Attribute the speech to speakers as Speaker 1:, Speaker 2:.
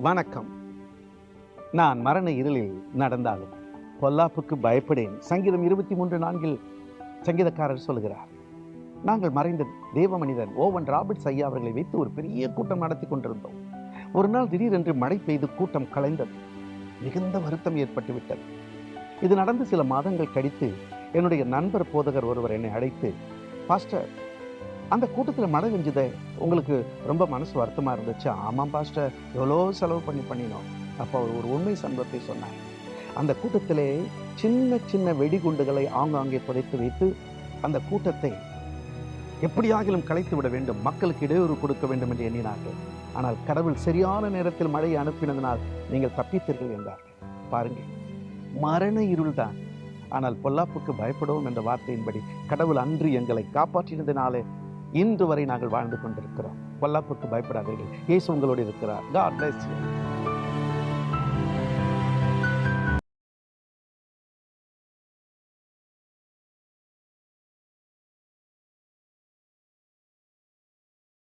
Speaker 1: வணக்கம். நான் மரண இருளில் நடந்தாலும் பொல்லாப்புக்கு பயப்படேன். சங்கீதம் இருபத்தி மூன்று நான்கில் சங்கீதக்காரர் சொல்கிறார் நாங்கள் மறைந்த தேவ மனிதன் ஓவன் ராபர்ட்ஸ் ஐயா அவர்களை வைத்து ஒரு பெரிய கூட்டம் நடத்தி கொண்டிருந்தோம். ஒரு நாள் திடீரென்று மழை பெய்து கூட்டம் கலைந்தது. மிகுந்த வருத்தம் ஏற்பட்டு விட்டது. இது நடந்து சில மாதங்கள் கழித்து என்னுடைய நண்பர் போதகர் ஒருவர் என்னை அழைத்து பாஸ்டர் அந்த கூட்டத்தில் மழை பெஞ்சதே உங்களுக்கு ரொம்ப மனசு வருத்தமாக இருந்துச்சு? ஆமாம் பாஸ்டர் எவ்வளோ செலவு பண்ணி பண்ணினோம். அப்போ அவர் ஒரு உண்மை சம்பவத்தை சொன்னார். அந்த கூட்டத்திலே சின்ன சின்ன வெடிகுண்டுகளை ஆங்காங்கே புதைத்து வைத்து அந்த கூட்டத்தை எப்படியாகிலும் கலைத்து விட வேண்டும். மக்களுக்கு இடையூறு கொடுக்க வேண்டும் என்று எண்ணினார்கள். ஆனால் கடவுள் சரியான நேரத்தில் மழையை அனுப்பினதனால் நீங்கள் தப்பித்தீர்கள் என்றார்கள் பாருங்கள் மரண இருள்தான் ஆனால் பொல்லாப்புக்கு பயப்படுவோம் என்ற வார்த்தையின்படி கடவுள் அன்று எங்களை காப்பாற்றினதினாலே இன்று வரை நாங்கள் வாழ்ந்து கொண்டிருக்கிறோம். பொல்லாப்புக்கு பயப்படாதீர்கள். இயேசு உங்களோடு இருக்கிறார். God plus